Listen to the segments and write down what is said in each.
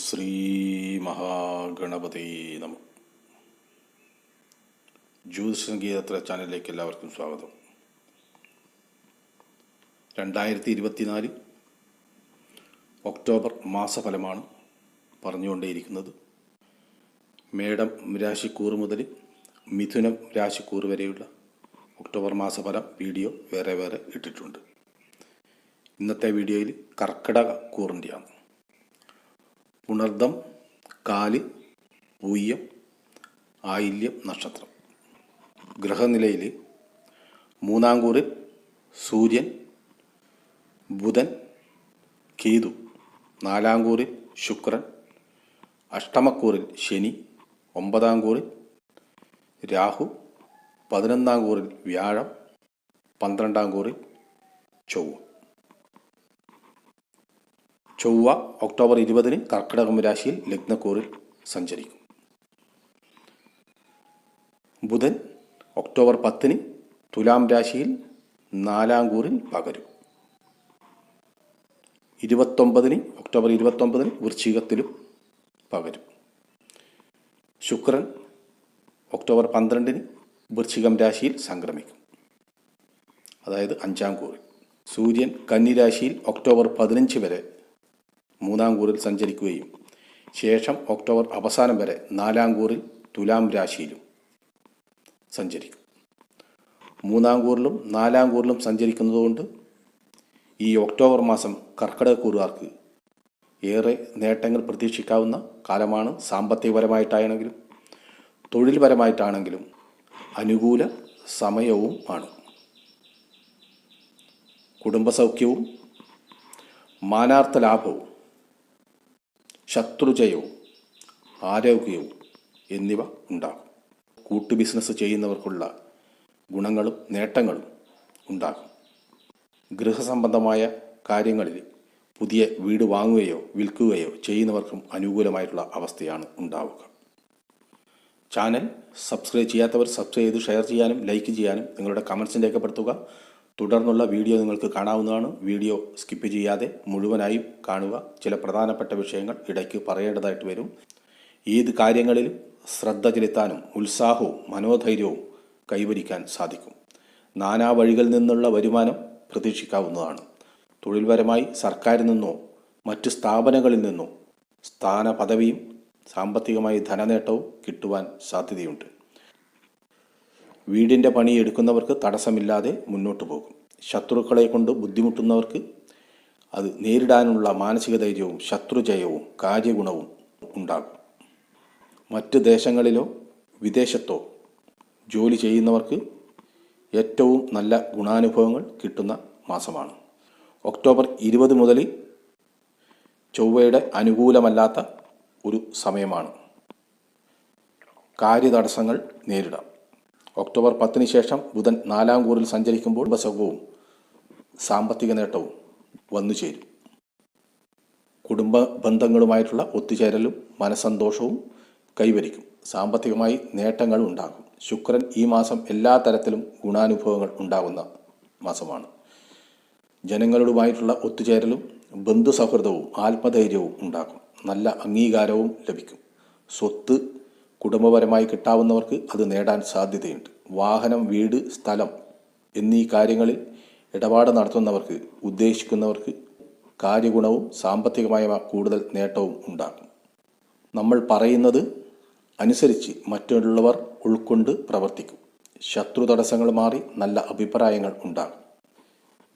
ശ്രീ മഹാഗണപതി നമ. ജ്യോതിഷ സംഗീതത്ര ചാനലിലേക്ക് എല്ലാവർക്കും സ്വാഗതം. രണ്ടായിരത്തി ഇരുപത്തിനാല് ഒക്ടോബർ മാസഫലമാണ് പറഞ്ഞുകൊണ്ടേയിരിക്കുന്നത്. മേടം രാശിക്കൂറ് മുതൽ മിഥുനം രാശിക്കൂറ് വരെയുള്ള ഒക്ടോബർ മാസഫലം വീഡിയോ വേറെ വേറെ ഇട്ടിട്ടുണ്ട്. ഇന്നത്തെ വീഡിയോയിൽ കർക്കിടക കൂറിന്റെയാണ്. പുണർദം കാൽ പൂയ്യം ആയില്യം നക്ഷത്രം. ഗ്രഹനിലയിൽ മൂന്നാം കൂറിൽ സൂര്യൻ ബുധൻ കേതു. നാലാം കൂറിൽ ശുക്രൻ അഷ്ടമക്കൂറിൽ ശനി ഒമ്പതാം കൂറിൽ രാഹു പതിനൊന്നാം കൂറിൽ വ്യാഴം പന്ത്രണ്ടാം കൂറിൽ ചൊവ്വ. ചൊവ്വ ഒക്ടോബർ ഇരുപതിന് കർക്കിടകം രാശിയിൽ ലഗ്നക്കൂറിൽ സഞ്ചരിക്കും. ബുധൻ ഒക്ടോബർ പത്തിന് തുലാം രാശിയിൽ നാലാം കൂറിൽ പകരും. ഇരുപത്തൊമ്പതിന് ഒക്ടോബർ ഇരുപത്തൊമ്പതിന് വൃശ്ചികത്തിലും പകരും. ശുക്രൻ ഒക്ടോബർ പന്ത്രണ്ടിന് വൃശ്ചികം രാശിയിൽ സംക്രമിക്കും. അതായത് അഞ്ചാം കൂറിൽ. സൂര്യൻ കന്നിരാശിയിൽ ഒക്ടോബർ പതിനഞ്ച് വരെ മൂന്നാം കൂറിൽ സഞ്ചരിക്കുകയും ശേഷം ഒക്ടോബർ അവസാനം വരെ നാലാംകൂറിൽ തുലാം രാശിയിലും സഞ്ചരിക്കും. മൂന്നാം നാലാംകൂറിലും നാലാം കൂറിലും സഞ്ചരിക്കുന്നതുകൊണ്ട് ഈ ഒക്ടോബർ മാസം കർക്കിടകക്കൂറുകാർക്ക് ഏറെ നേട്ടങ്ങൾ പ്രതീക്ഷിക്കാവുന്ന കാലമാണ്. സാമ്പത്തികപരമായിട്ടാണെങ്കിലും തൊഴിൽപരമായിട്ടാണെങ്കിലും അനുകൂല സമയവും ആണ്. കുടുംബസൗഖ്യവും മാനാർത്ഥ ലാഭവും ശത്രുജയവും ആരോഗ്യവും എന്നിവ ഉണ്ടാകും. കൂട്ടു ബിസിനസ് ചെയ്യുന്നവർക്കുള്ള ഗുണങ്ങളും നേട്ടങ്ങളും ഉണ്ടാകും. ഗൃഹസംബന്ധമായ കാര്യങ്ങളിൽ പുതിയ വീട് വാങ്ങുകയോ വിൽക്കുകയോ ചെയ്യുന്നവർക്കും അനുകൂലമായിട്ടുള്ള അവസ്ഥയാണ് ഉണ്ടാവുക. ചാനൽ സബ്സ്ക്രൈബ് ചെയ്യാത്തവർ സബ്സ്ക്രൈബ് ചെയ്ത് ഷെയർ ചെയ്യാനും ലൈക്ക് ചെയ്യാനും നിങ്ങളുടെ കമൻസിൽ രേഖപ്പെടുത്തുക. തുടർന്നുള്ള വീഡിയോ നിങ്ങൾക്ക് കാണാവുന്നതാണ്. വീഡിയോ സ്കിപ്പ് ചെയ്യാതെ മുഴുവനായും കാണുക. ചില പ്രധാനപ്പെട്ട വിഷയങ്ങൾ ഇടയ്ക്ക് പറയേണ്ടതായിട്ട് വരും. ഏത് കാര്യങ്ങളിലും ശ്രദ്ധ ചെലുത്താനും ഉത്സാഹവും മനോധൈര്യവും കൈവരിക്കാൻ സാധിക്കും. നാനാ വഴികളിൽ നിന്നുള്ള വരുമാനം പ്രതീക്ഷിക്കാവുന്നതാണ്. തൊഴിൽപരമായി സർക്കാരിൽ നിന്നോ മറ്റ് സ്ഥാപനങ്ങളിൽ നിന്നോ സ്ഥാന പദവിയും സാമ്പത്തികമായി ധനനേട്ടവും കിട്ടുവാൻ സാധ്യതയുണ്ട്. വീടിന്റെ പണി എടുക്കുന്നവർക്ക് തടസ്സമില്ലാതെ മുന്നോട്ട് പോകും. ശത്രുക്കളെ കൊണ്ട് ബുദ്ധിമുട്ടുന്നവർക്ക് അത് നേരിടാനുള്ള മാനസിക ധൈര്യവും ശത്രുജയവും കാര്യഗുണവും ഉണ്ടാകും. മറ്റ് ദേശങ്ങളിലോ വിദേശത്തോ ജോലി ചെയ്യുന്നവർക്ക് ഏറ്റവും നല്ല ഗുണാനുഭവങ്ങൾ കിട്ടുന്ന മാസമാണ്. ഒക്ടോബർ ഇരുപത് മുതൽ ചൊവ്വയുടെ അനുകൂലമല്ലാത്ത ഒരു സമയമാണ്. കാര്യതടസ്സങ്ങൾ നേരിടാം. ഒക്ടോബർ പത്തിന് ശേഷം ബുധൻ നാലാം കൂറിൽ സഞ്ചരിക്കുമ്പോൾ കുടുംബസുഖവും സാമ്പത്തിക നേട്ടവും വന്നു ചേരും. കുടുംബ ബന്ധങ്ങളുമായിട്ടുള്ള ഒത്തുചേരലും മനസന്തോഷവും കൈവരിക്കും. സാമ്പത്തികമായി നേട്ടങ്ങൾ ഉണ്ടാകും. ശുക്രൻ ഈ മാസം എല്ലാ തരത്തിലും ഗുണാനുഭവങ്ങൾ ഉണ്ടാകുന്ന മാസമാണ്. ജനങ്ങളുമായിട്ടുള്ള ഒത്തുചേരലും ബന്ധുസൗഹൃദവും ആത്മധൈര്യവും ഉണ്ടാകും. നല്ല അംഗീകാരവും ലഭിക്കും. സ്വത്ത് കുടുംബപരമായി കിട്ടാവുന്നവർക്ക് അത് നേടാൻ സാധ്യതയുണ്ട്. വാഹനം വീട് സ്ഥലം എന്നീ കാര്യങ്ങളിൽ ഇടപാട് നടത്തുന്നവർക്ക് ഉദ്ദേശിക്കുന്നവർക്ക് കാര്യഗുണവും സാമ്പത്തികമായ കൂടുതൽ നേട്ടവും ഉണ്ടാകും. നമ്മൾ പറയുന്നത് അനുസരിച്ച് മറ്റുള്ളവർ ഉൾക്കൊണ്ട് പ്രവർത്തിക്കും. ശത്രു തടസ്സങ്ങൾ മാറി നല്ല അഭിപ്രായങ്ങൾ ഉണ്ടാകും.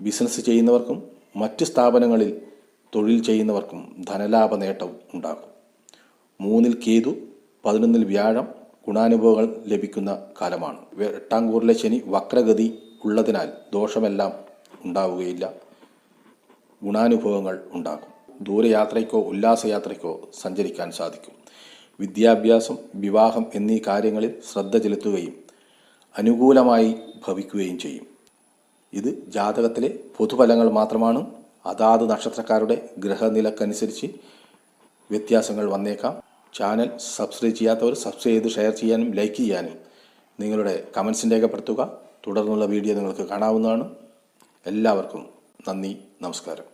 ബിസിനസ് ചെയ്യുന്നവർക്കും മറ്റ് സ്ഥാപനങ്ങളിൽ തൊഴിൽ ചെയ്യുന്നവർക്കും ധനലാഭ നേട്ടവും ഉണ്ടാകും. മൂന്നിൽ കേതു പതിനൊന്നിൽ വ്യാഴം ഗുണാനുഭവങ്ങൾ ലഭിക്കുന്ന കാലമാണ്. എട്ടാം കൂറിലെ ശനി വക്രഗതി ഉള്ളതിനാൽ ദോഷമെല്ലാം ഉണ്ടാവുകയില്ല. ഗുണാനുഭവങ്ങൾ ഉണ്ടാകും. ദൂരയാത്രയ്ക്കോ ഉല്ലാസയാത്രയ്ക്കോ സഞ്ചരിക്കാൻ സാധിക്കും. വിദ്യാഭ്യാസം വിവാഹം എന്നീ കാര്യങ്ങളിൽ ശ്രദ്ധ ചെലുത്തുകയും അനുകൂലമായി ഭവിക്കുകയും ചെയ്യും. ഇത് ജാതകത്തിലെ പൊതുഫലങ്ങൾ മാത്രമാണ്. അതാത് നക്ഷത്രക്കാരുടെ ഗ്രഹനിലക്കനുസരിച്ച് വ്യത്യാസങ്ങൾ വന്നേക്കാം. ചാനൽ സബ്സ്ക്രൈബ് ചെയ്യാത്തവർ സബ്സ്ക്രൈബ് ചെയ്ത് ഷെയർ ചെയ്യാനും ലൈക്ക് ചെയ്യാനും നിങ്ങളുടെ കമൻസിൽ രേഖപ്പെടുത്തുക തുടർന്നുള്ള വീഡിയോ നിങ്ങൾക്ക് കാണാവുന്നതാണ്. എല്ലാവർക്കും നന്ദി നമസ്കാരം.